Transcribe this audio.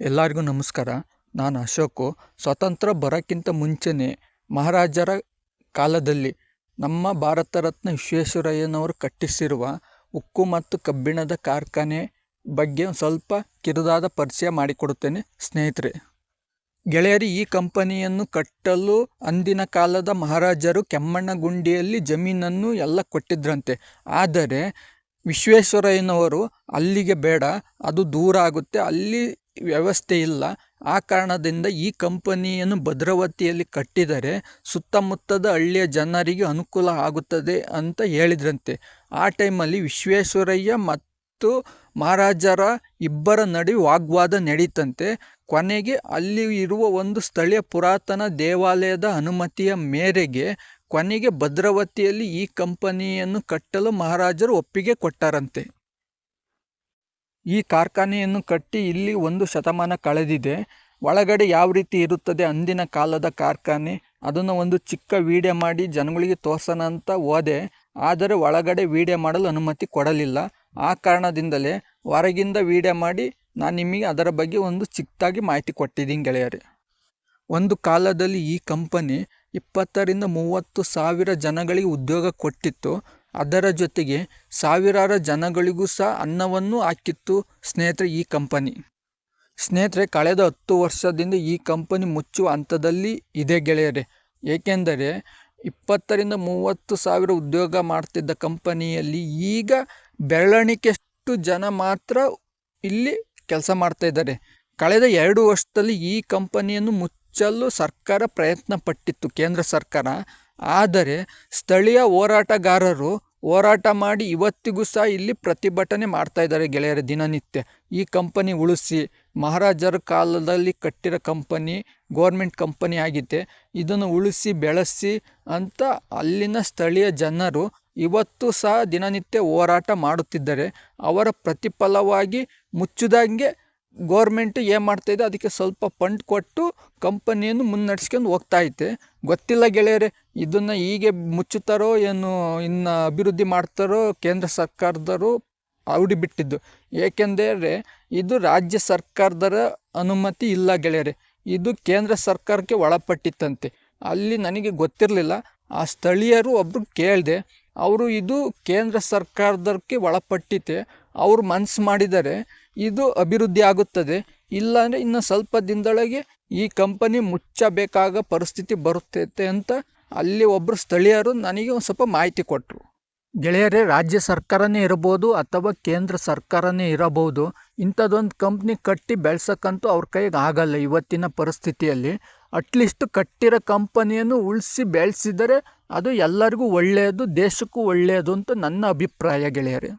ಎಲ್ಲರಿಗೂ ನಮಸ್ಕಾರ. ನಾನು ಅಶೋಕು. ಸ್ವತಂತ್ರ ಬರೋಕ್ಕಿಂತ ಮುಂಚೆನೇ ಮಹಾರಾಜರ ಕಾಲದಲ್ಲಿ ನಮ್ಮ ಭಾರತ ರತ್ನ ವಿಶ್ವೇಶ್ವರಯ್ಯನವರು ಕಟ್ಟಿಸಿರುವ ಉಕ್ಕು ಮತ್ತು ಕಬ್ಬಿಣದ ಕಾರ್ಖಾನೆ ಬಗ್ಗೆ ಸ್ವಲ್ಪ ಕಿರಿದಾದ ಪರಿಚಯ ಮಾಡಿಕೊಡುತ್ತೇನೆ, ಸ್ನೇಹಿತರೆ. ಗೆಳೆಯರಿ, ಈ ಕಂಪನಿಯನ್ನು ಕಟ್ಟಲು ಅಂದಿನ ಕಾಲದ ಮಹಾರಾಜರು ಕೆಮ್ಮಣ್ಣಗುಂಡಿಯಲ್ಲಿ ಜಮೀನನ್ನು ಎಲ್ಲ ಕೊಟ್ಟಿದ್ರಂತೆ. ಆದರೆ ವಿಶ್ವೇಶ್ವರಯ್ಯನವರು ಅಲ್ಲಿಗೆ ಬೇಡ, ಅದು ದೂರ ಆಗುತ್ತೆ. ಅಲ್ಲಿ ವ್ಯವಸ್ಥೆ ಇಲ್ಲ. ಆ ಕಾರಣದಿಂದ ಈ ಕಂಪನಿಯನ್ನು ಭದ್ರಾವತಿಯಲ್ಲಿ ಕಟ್ಟಿದರೆ ಸುತ್ತಮುತ್ತದ ಹಳ್ಳಿಯ ಜನರಿಗೆ ಅನುಕೂಲ ಆಗುತ್ತದೆ ಅಂತ ಹೇಳಿದ್ರಂತೆ. ಆ ಟೈಮಲ್ಲಿ ವಿಶ್ವೇಶ್ವರಯ್ಯ ಮತ್ತು ಮಹಾರಾಜರ ಇಬ್ಬರ ನಡುವೆ ವಾಗ್ವಾದ ನಡೀತಂತೆ. ಕೊನೆಗೆ ಅಲ್ಲಿ ಇರುವ ಒಂದು ಸ್ಥಳೀಯ ಪುರಾತನ ದೇವಾಲಯದ ಅನುಮತಿಯ ಮೇರೆಗೆ ಕೊನೆಗೆ ಭದ್ರಾವತಿಯಲ್ಲಿ ಈ ಕಂಪನಿಯನ್ನು ಕಟ್ಟಲು ಮಹಾರಾಜರು ಒಪ್ಪಿಗೆ ಕೊಟ್ಟಾರಂತೆ. ಈ ಕಾರ್ಖಾನೆಯನ್ನು ಕಟ್ಟಿ ಇಲ್ಲಿ ಒಂದು ಶತಮಾನ ಕಳೆದಿದೆ. ಒಳಗಡೆ ಯಾವ ರೀತಿ ಇರುತ್ತದೆ ಅಂದಿನ ಕಾಲದ ಕಾರ್ಖಾನೆ? ಅದನ್ನು ಒಂದು ಚಿಕ್ಕ ವೀಡಿಯೋ ಮಾಡಿ ಜನಗಳಿಗೆ ತೋರ್ಸೋಣ ಅಂತ ಹೋದೆ. ಆದರೆ ಒಳಗಡೆ ವೀಡಿಯೋ ಮಾಡಲು ಅನುಮತಿ ಕೊಡಲಿಲ್ಲ. ಆ ಕಾರಣದಿಂದಲೇ ಹೊರಗಿಂದ ವೀಡಿಯೋ ಮಾಡಿ ನಾನು ನಿಮಗೆ ಅದರ ಬಗ್ಗೆ ಒಂದು ಚಿಕ್ಕದಾಗಿ ಮಾಹಿತಿ ಕೊಟ್ಟಿದ್ದೀನಿ ಗೆಳೆಯರೇ. ಒಂದು ಕಾಲದಲ್ಲಿ ಈ ಕಂಪನಿ ಇಪ್ಪತ್ತರಿಂದ ಮೂವತ್ತು ಸಾವಿರ ಜನಗಳಿಗೆ ಉದ್ಯೋಗ ಕೊಟ್ಟಿತ್ತು. ಅದರ ಜೊತೆಗೆ ಸಾವಿರಾರು ಜನಗಳಿಗೂ ಸಹ ಅನ್ನವನ್ನು ಹಾಕಿತ್ತು ಸ್ನೇಹಿತರೆ ಈ ಕಂಪನಿ. ಸ್ನೇಹಿತರೆ, ಕಳೆದ ಹತ್ತು ವರ್ಷದಿಂದ ಈ ಕಂಪನಿ ಮುಚ್ಚುವ ಹಂತದಲ್ಲಿ ಇದೆ ಗೆಳೆಯರೆ. ಏಕೆಂದರೆ, ಇಪ್ಪತ್ತರಿಂದ ಮೂವತ್ತು ಸಾವಿರ ಉದ್ಯೋಗ ಮಾಡ್ತಿದ್ದ ಕಂಪನಿಯಲ್ಲಿ ಈಗ ಬೆರಳಣಿಕೆಷ್ಟು ಜನ ಮಾತ್ರ ಇಲ್ಲಿ ಕೆಲಸ ಮಾಡ್ತಾ ಇದ್ದಾರೆ. ಕಳೆದ ಎರಡು ವರ್ಷದಲ್ಲಿ ಈ ಕಂಪನಿಯನ್ನು ಮುಚ್ಚಲು ಸರ್ಕಾರ ಪ್ರಯತ್ನ ಪಟ್ಟಿತ್ತು ಕೇಂದ್ರ ಸರ್ಕಾರ. ಆದರೆ, ಸ್ಥಳೀಯ ಹೋರಾಟಗಾರರು ಹೋರಾಟ ಮಾಡಿ ಇವತ್ತಿಗೂ ಸಹ ಇಲ್ಲಿ ಪ್ರತಿಭಟನೆ ಮಾಡ್ತಾ ಇದ್ದಾರೆ ಗೆಳೆಯರ, ದಿನನಿತ್ಯ. ಈ ಕಂಪನಿ ಉಳಿಸಿ, ಮಹಾರಾಜರ ಕಾಲದಲ್ಲಿ ಕಟ್ಟಿರೋ ಕಂಪನಿ ಗೋರ್ಮೆಂಟ್ ಕಂಪನಿ ಆಗಿದೆ ಇದನ್ನು ಉಳಿಸಿ, ಬೆಳೆಸಿ ಅಂತ ಅಲ್ಲಿನ ಸ್ಥಳೀಯ ಜನರು ಇವತ್ತು ಸಹ ದಿನನಿತ್ಯ ಹೋರಾಟ ಮಾಡುತ್ತಿದ್ದಾರೆ. ಅವರ ಪ್ರತಿಫಲವಾಗಿ ಮುಚ್ಚಿದಂಗೆ ಗೋರ್ಮೆಂಟ್ ಏನು ಮಾಡ್ತಾಯಿದೆ ಅದಕ್ಕೆ ಸ್ವಲ್ಪ ಫಂಡ್ ಕೊಟ್ಟು ಕಂಪನಿಯನ್ನು ಮುನ್ನಡೆಸ್ಕೊಂಡು ಹೋಗ್ತಾ ಐತೆ. ಗೊತ್ತಿಲ್ಲ ಗೆಳೆಯರೇ, ಇದನ್ನು ಹೀಗೆ ಮುಚ್ಚುತ್ತಾರೋ ಏನು, ಇನ್ನು ಅಭಿವೃದ್ಧಿ ಮಾಡ್ತಾರೋ ಕೇಂದ್ರ ಸರ್ಕಾರದವರು ಅವಡಿ ಬಿಟ್ಟಿದ್ದು. ಏಕೆಂದರೆ ಇದು ರಾಜ್ಯ ಸರ್ಕಾರದರ ಅನುಮತಿ ಇಲ್ಲ ಗೆಳೆಯರೆ, ಇದು ಕೇಂದ್ರ ಸರ್ಕಾರಕ್ಕೆ ಒಳಪಟ್ಟಿತ್ತಂತೆ. ಅಲ್ಲಿ ನನಗೆ ಗೊತ್ತಿರಲಿಲ್ಲ, ಆ ಸ್ಥಳೀಯರು ಒಬ್ಬರು ಕೇಳಿದೆ, ಅವರು ಇದು ಕೇಂದ್ರ ಸರ್ಕಾರದಕ್ಕೆ ಒಳಪಟ್ಟಿತೆ ಅವರು ಮನ್ಸು ಮಾಡಿದರೆ ಇದು ಅಭಿವೃದ್ಧಿ ಆಗುತ್ತದೆ. ಇಲ್ಲಾಂದರೆ ಇನ್ನು ಸ್ವಲ್ಪ ದಿನದೊಳಗೆ ಈ ಕಂಪನಿ ಮುಚ್ಚಬೇಕಾಗ ಪರಿಸ್ಥಿತಿ ಬರುತ್ತೈತೆ ಅಂತ ಅಲ್ಲಿ ಒಬ್ಬರು ಸ್ಥಳೀಯರು ನನಗೆ ಒಂದು ಸ್ವಲ್ಪ ಮಾಹಿತಿ ಕೊಟ್ಟರು ಗೆಳೆಯರೇ, ರಾಜ್ಯ ಸರ್ಕಾರನೇ ಇರಬಹುದು ಅಥವಾ ಕೇಂದ್ರ ಸರ್ಕಾರನೇ ಇರಬಹುದು, ಇಂಥದ್ದೊಂದು ಕಂಪ್ನಿ ಕಟ್ಟಿ ಬೆಳ್ಸೋಕ್ಕಂತೂ ಅವ್ರ ಕೈಗೆ ಆಗಲ್ಲ ಇವತ್ತಿನ ಪರಿಸ್ಥಿತಿಯಲ್ಲಿ. ಅಟ್ಲೀಸ್ಟ್ ಕಟ್ಟಿರೋ ಕಂಪನಿಯನ್ನು ಉಳಿಸಿ ಬೆಳೆಸಿದರೆ ಅದು ಎಲ್ಲರಿಗೂ ಒಳ್ಳೆಯದು ದೇಶಕ್ಕೂ ಒಳ್ಳೆಯದು ಅಂತ ನನ್ನ ಅಭಿಪ್ರಾಯ ಗೆಳೆಯರೇ.